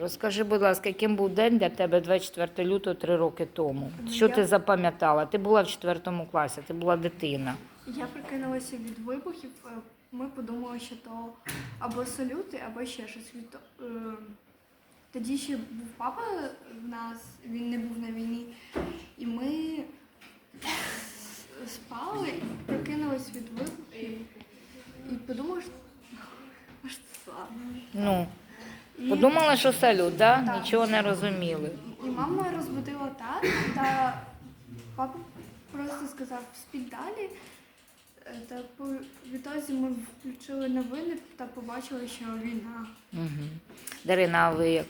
Розкажи, будь ласка, яким був день для тебе 24 лютого три роки тому? Що Я- ти запам'ятала? Ти була в четвертому класі, ти була дитина. Я прикинулася від вибухів. е, Ми подумали, що то або салюти, або ще щось. Від, е, тоді ще був папа в нас, він не був на війні. І ми спали, прикинулись від вибухів і подумали, що може це слава. Ну, Подумала, що салют, да? Так. нічого не розуміли. І мама розбудила тата, та папа просто сказав спіть далі. Е, Та по відтоді ми включили новини та побачили, що війна. Угу. Дарина, а ви як?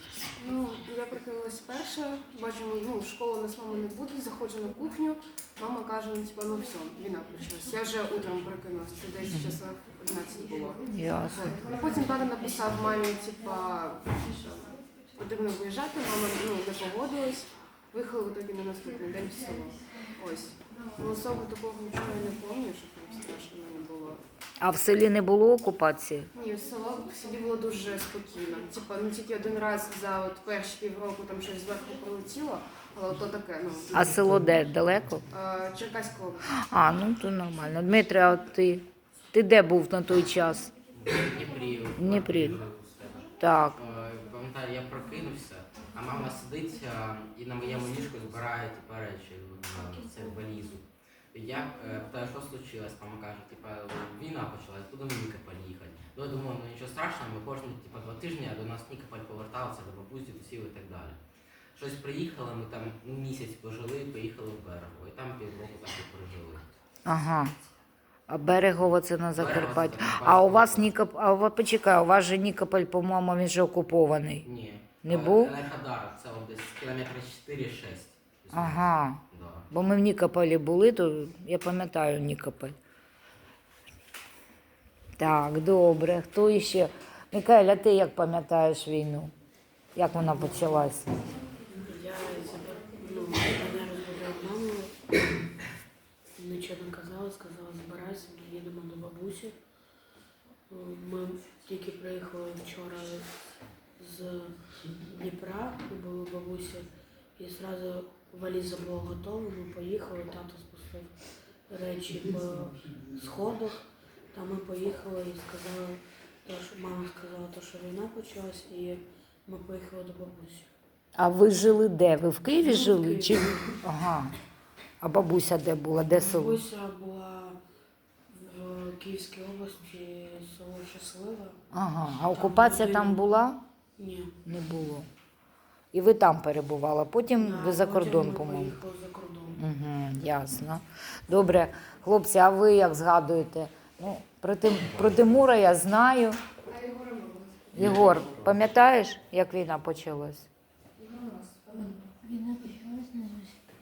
Ну, я прокинулась перша, бачимо, ну, школи нас мама не буде, заходжу на кухню. Мама каже, ну, типа, ну все, війна почалась. Я вже утром прокинулась, це десь часов 11 було. Ясно. Ну, потім тато написав мамі, типа, що потрібно виїжджати, мама ну, не погодилась. Виїхали в итоге на наступний день в село. Ось. Ну, особо такого нічого я не пам'ятаю, що там страшно не було. А в селі не було окупації? Ні, село в селі було дуже спокійно. Типа, ну тільки один раз за от перші півроку там щось зверху прилетіло, але то таке, ну. А село де? Далеко? Е, Черкаська область. А, ну то нормально. Дмитре, а ти? Ти де був на той час? Дніпрі. В Дніпрі. Так. Е, Пам'ятаю, я прокинувся, а мама сидить е, і на моєму ліжку збирає типа речі в це валізу. І Я е, питаю, що случилось? Мама каже, типа, війна почалась, буду в Нікополь їхати. Ну, я думаю, ну нічого страшного, ми кожні типа, два тижні до нас в Нікополь поверталися, до бабусі, до сіл і так далі. Щось приїхали, ми там місяць пожили, поїхали в Берегово, і там півроку так і прожили. Ага. А Берегово це на Закарпатті. А у вас Нікоп... А вас почекай, у вас же Нікополь, по-моєму, він же окупований. Ні. Не Е, був? Енергодар, це от десь кілометра 4-6. Ага. Да. Бо ми в Нікополі були, то я пам'ятаю Нікополь. Так, добре. Хто іще? Микаеля, ти як пам'ятаєш війну? Як вона почалася? Я заб- ну, мене розбудила мама, нічого сказала, збирайся, ми їдемо до бабусі. Е, Ми тільки приїхали вчора з Дніпра, були бабусі, і одразу валіза була готова, ми поїхали, тато спустив речі по сходах, та ми поїхали і сказали, то, що мама сказала, то, що війна почалась, і ми поїхали до бабусі. А ви жили де? Ви в Києві Ну, в жили? Києві. Чи... Ага. А бабуся де була? Де село? Бабуся була в Київській області, село Щасливе. Ага. А окупація там була? Ні. Не було. І ви там перебували, потім Да, ви за кордон, по-моєму. Поїхали за кордон. Угу, ясно. Добре, хлопці, а ви як згадуєте? Ну, про, Тим, про Тимура я знаю. Єгор, пам'ятаєш, як війна почалась? Війна почалась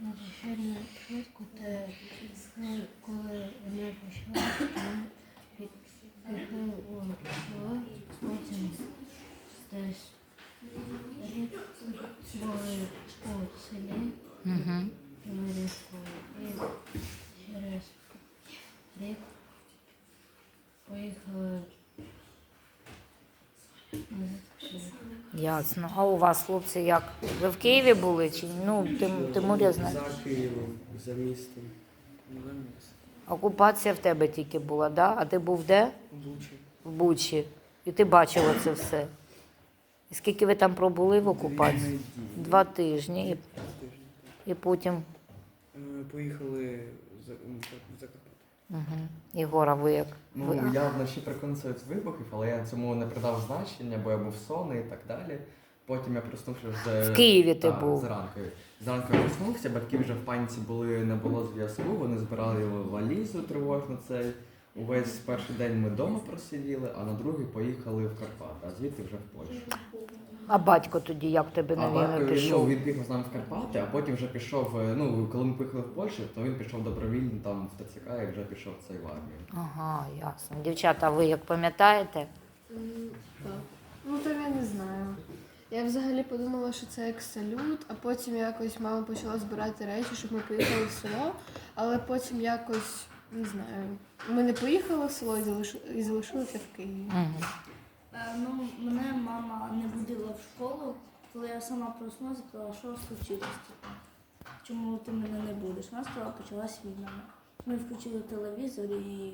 надзвичайно швидко, та ну, коли вона почалася, то ми пі- пішли у село, потім десь рік були у селі, Угу. і ми різкали. І через рік поїхали назад. Ясно. А у вас, хлопці, як? Ви в Києві були? Чи ну, Тим, Тимур я знаю. За Києвом, за містом. Окупація в тебе тільки була, да? А ти був де? Бучі. В Бучі. І ти бачила це все. І скільки ви там пробули в окупації? Два тижні. І, і потім. Е, Поїхали за, м, в Закарпаття. Угу. Єгора, ви як? Ну, Ви- я вночі прокинувся від вибухів, але я цьому не придав значення, бо я був сонний і так далі. Потім я проснувся вже В Києві ти був. зранку. Зранку я проснувся, батьки вже в паніці були, не було зв'язку, вони збирали валізу тривожну цей. Увесь перший день ми вдома просиділи, а на другий поїхали в Карпати, а звідти вже в Польщу. А батько тоді як в тебе на війну батько, ну, пішов? він пішов з нами в Карпати, а потім вже пішов, е, ну, коли ми поїхали в Польщу, то він пішов добровільно там в ТЦК і вже пішов в цей в армію. Ага, ясно. Дівчата, а ви як пам'ятаєте? Так. Ну то я не знаю. Я взагалі подумала, що це як салют, а потім якось мама почала збирати речі, щоб ми поїхали в село, але потім якось не знаю. Ми не поїхали в село і залиш- і залишилися в Києві. Угу. Е, Ну, мене мама не будила в школу, коли я сама проснулася, сказала, що случилось. типу. Чому ти мене не будеш? Вона сказала, почалась війна. Ми включили телевізор і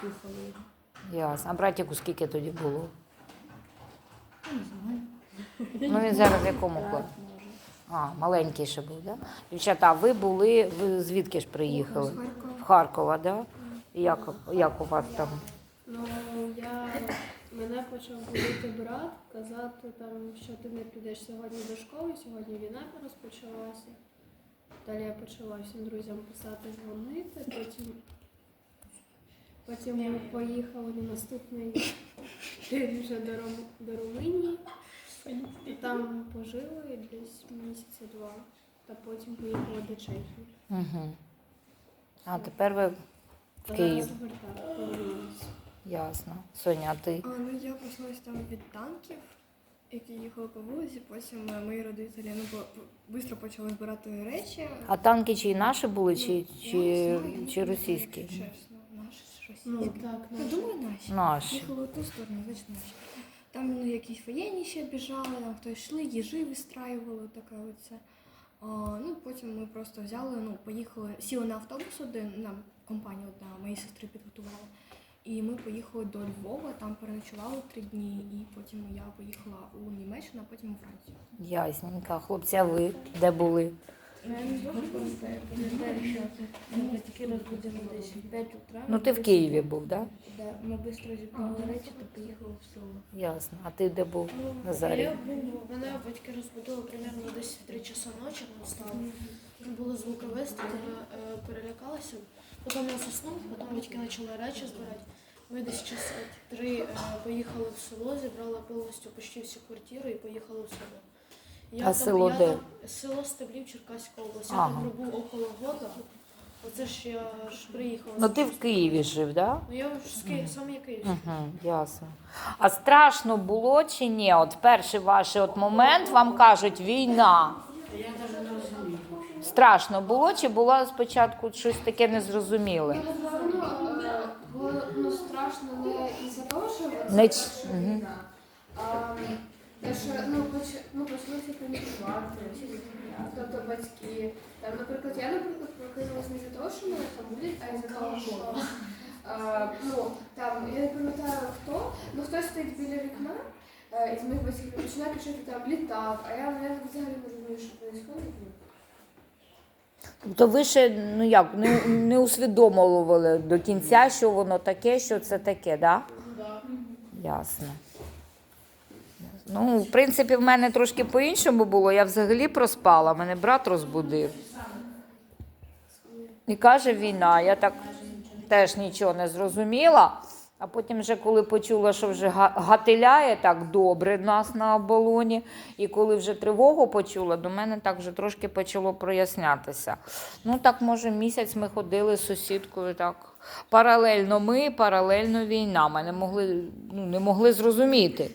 слухали його. Ясно. А братіку скільки тоді було? Я не знаю. Ну він зараз в якому Брат, класі? може. А, маленький ще був, так? Да? Дівчата, а ви були, ви звідки ж приїхали? В Харкова, да? І Як, як у вас там? Ну, я мене почав будити брат, казати там, що ти не підеш сьогодні до школи, сьогодні війна розпочалася. Далі я почала всім друзям писати, дзвонити, потім, потім ми поїхали на наступний день вже до, Рум, до Румунії. І там пожили десь місяця два. Та потім поїхали до Чехії. Угу. А тепер ви в Київ. зараз вертаю, повернулася. Ясно. Соня, а ти? А, ну я почалась там від танків, які їхали по вулиці. Потім е, мої родителі ну, швидко почали збирати речі. А танки чи наші були, чи, Я чи, знаю, чи ну, російські? Чесно, наші щось. Ну, Я так, Я наші. думаю, наші. Наші. Їхали в ту сторону, значить наші. Там ну, якісь воєнні ще біжали, там хтось йшли, їжі вистраювали, таке оце. А, ну, потім ми просто взяли, ну, поїхали, сіли на автобус один, нам компанія одна моєї сестри підготувала. І ми поїхали до Львова, там переночували три дні, і потім я поїхала у Німеччину, а потім у Францію. Ясненько. Хлопці, а ви де були? Я не дуже пам'ятаю, пам'ятаю, що ми таки розбудили десь в 5 утра. Ну ти в Києві був, так? Да, ми швидко зібрали речі та поїхали в село. Ясно. А ти де був? Ну, Назарій. Я був, мене батьки розбудили примерно десь в 3 часа ночі, ми встали. Було звуковисто, я перелякалася. Потім я заснув, потім батьки почали речі збирати. Ми десь час три е, поїхали в село, зібрали повністю почти всю квартиру і поїхали в село. Я А село я де? Там, село Стеблів, Черкаська область. Я Ага. там пробув около года. Оце ж я ж приїхала. Ну ти в Києві жив, так? Да? Ну я ж з Києва, сам я Київ. Угу, ясно. А страшно було чи ні? От перший ваш от момент вам кажуть війна. Я навіть не розумію. Страшно було чи було спочатку щось таке незрозуміле? Ну, було ну, страшно не із-за того, що це Не перша ч- мгм. війна, а те, що ну, поч... ну, почалися панікувати, тобто батьки. Там, наприклад, я, наприклад, прокинулася не за того, що мене там будуть, а із-за того, що а, ну, там, я не пам'ятаю хто, ну хтось стоїть біля вікна, е, із моїх батьків і починає кричати там літак, а я, я взагалі не розумію, що відбувається. Тобто ви ще ну як не, не усвідомлювали до кінця, що воно таке, що це таке, да? Ясно. Ну, в принципі, в мене трошки по-іншому було. Я взагалі проспала, мене брат розбудив. І каже війна. Я так теж нічого не зрозуміла. А потім, вже коли почула, що вже га- гатиляє так добре нас на оболоні, і коли вже тривогу почула, до мене так вже трошки почало прояснятися. Ну так, може, місяць ми ходили з сусідкою так. Паралельно ми, паралельно війна. Ми не могли, ну, не могли зрозуміти.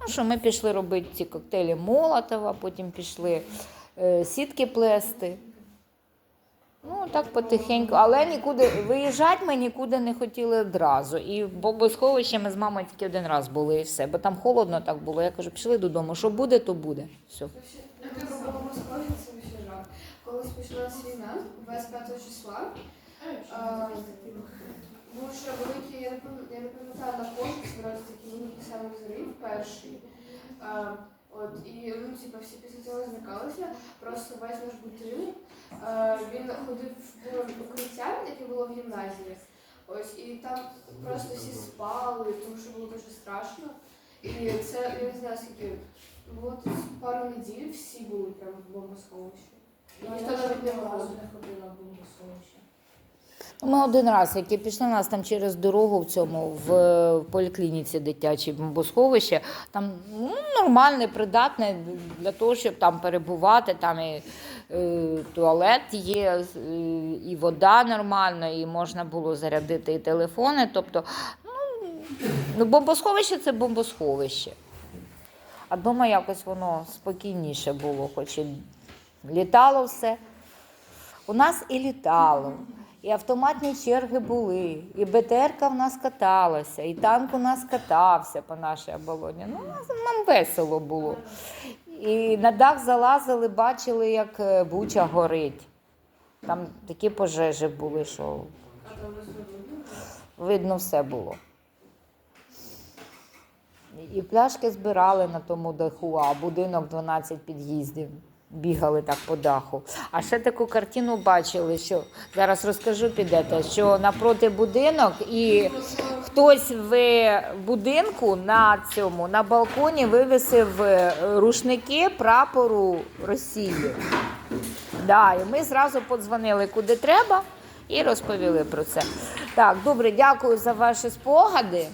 Ну, що ми пішли робити ці коктейлі Молотова, потім пішли е, сітки плести. Ну, так потихеньку. Але нікуди виїжджати ми нікуди не хотіли одразу. І в бомбосховищі ми з мамою тільки один раз були і все, бо там холодно так було. Я кажу, пішли додому. Що буде, то буде. Все. Колись почалась війна 25 числа. а, Був ще великий, я не пам- пам'ятаю на кожен збирався такий самий взрив, перший. А, От, і ну, типу, всі після цього зникалися, просто весь наш будинок. а, Він ходив в укриття, яке було в гімназії. Ось, і там просто всі спали, тому що було дуже страшно. І це, я не знаю, скільки було тут пару неділь, всі були прямо в бомбосховищі. І ніхто навіть не виходив. Ми один раз, які пішли нас там через дорогу в цьому в, в поліклініці дитячій бомбосховище, там ну, нормальне, придатне для того, щоб там перебувати. Там і е, туалет є, е, і вода нормальна, і можна було зарядити і телефони. Тобто, ну, ну бомбосховище це бомбосховище. А вдома якось воно спокійніше було, хоч і літало все. У нас і літало, І автоматні черги були, і БТРка в нас каталася, і танк у нас катався по нашій оболоні. Ну, нам весело було. І на дах залазили, бачили, як е, буча горить. Там такі пожежі були, що видно все було. І пляшки збирали на тому даху, а будинок 12 під'їздів. Бігали так по даху. А ще таку картину бачили, що зараз розкажу, підете, що напроти будинок, і хтось в будинку на цьому на балконі вивісив е, рушники прапору Росії. Да, і ми зразу подзвонили куди треба і розповіли про це. Так, добре, дякую за ваші спогади.